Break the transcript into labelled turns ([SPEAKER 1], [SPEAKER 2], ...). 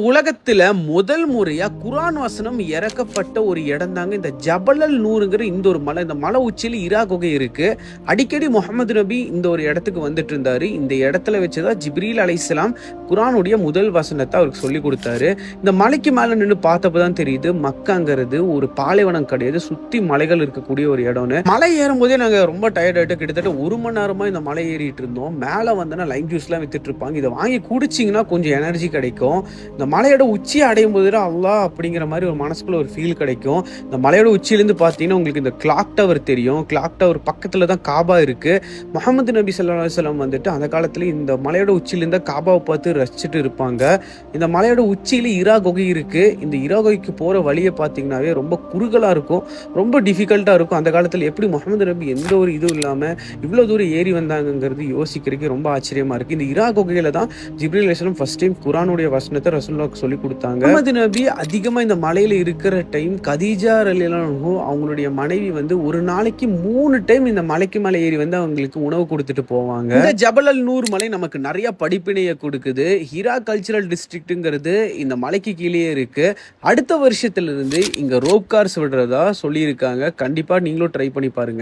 [SPEAKER 1] உலகத்துல முதல் முறையா குரான் வசனம் இறக்கப்பட்ட ஒரு இடம் தாங்க இந்த ஜபலல் நூறுங்கிற இந்த ஒரு மலை. இந்த மலை உச்சியில் இரா குகை இருக்கு. அடிக்கடி முகமது நபி இந்த ஒரு இடத்துக்கு வந்துட்டு இருந்தாரு. இந்த இடத்துல வச்சுதான் ஜிப்ரீல் அலைசலாம் குரானுடைய முதல் வசனத்தை அவருக்கு சொல்லி கொடுத்தாரு. இந்த மலைக்கு மேல நின்று பார்த்தப்பதான் தெரியுது மக்காங்கிறது ஒரு பாலைவனம் கிடையாது. சுத்தி மலைகள் இருக்கக்கூடிய ஒரு இடம்னு. மலை ஏறும் போதே நாங்க ரொம்ப டயர்ட் ஆயிட்டு கிட்டத்தட்ட ஒரு மணி நேரமா இந்த மலை ஏறிட்டு இருந்தோம். மேல வந்தோன்னா லைம் ஜூஸ் எல்லாம் வித்துட்டு இருப்பாங்க. இதை வாங்கி குடிச்சிங்கன்னா கொஞ்சம் எனர்ஜி கிடைக்கும். இந்த மலையோட உச்சியை அடையும் போது அல்லா அப்படிங்கிற மாதிரி ஒரு மனசுக்குள்ள ஒரு ஃபீல் கிடைக்கும். இந்த மலையோட உச்சியிலேருந்து பார்த்தீங்கன்னா உங்களுக்கு இந்த கிளாக் டவர் தெரியும். கிளாக் டவர் பக்கத்தில் தான் காபா இருக்குது முகமது நபி ஸல்லல்லாஹு சொல்லம் வந்துட்டு அந்த காலத்தில் இந்த மலையோட உச்சியிலேருந்து காபாவை பார்த்து ரசிச்சுட்டு இருப்பாங்க. இந்த மலையோட உச்சியில் இரா குகை இருக்குது இந்த இரா குகைக்கு போகிற வழியை பார்த்தீங்கன்னாவே ரொம்ப குறுகலாக இருக்கும். ரொம்ப டிஃபிகல்ட்டாக இருக்கும். அந்த காலத்தில் எப்படி முகமது நபி எந்த ஒரு இதுவும் இல்லாமல் இவ்வளோ தூரம் ஏறி வந்தாங்கங்கிறது யோசிக்கிறதுக்கு ரொம்ப ஆச்சரியமாக இருக்குது இந்த இரா குகையில் தான் ஜிப்ரீல் அலிஸ்லாம் ஃபஸ்ட் டைம் குரானுடைய வசனத்தை ரசூலுல்லாஹ்க்கு சொல்லி கொடுத்தாங்க. முகமது நபி அதிகமா இந்த மலையில இருக்கிற டைம் கதீஜா ரலியல்லாஹு அவங்களுடைய மனைவி வந்து ஒரு நாளைக்கு மூணு டைம் இந்த மலைக்கு மேலே ஏறி வந்து அவங்களுக்கு உணவு கொடுத்துட்டு போவாங்க. இந்த ஜபலல் நூர் மலை நமக்கு நிறைய படிப்பினையை கொடுக்குது. ஹீரா கல்ச்சுரல் டிஸ்ட்ரிக்ட்டுங்கிறது இந்த மலைக்கு கீழே இருக்கு. அடுத்த வருஷத்துல இருந்து இங்க ரோப் கார்ஸ் விடுறதா சொல்லியிருக்காங்க. கண்டிப்பா நீங்களும் ட்ரை பண்ணி பாருங்க.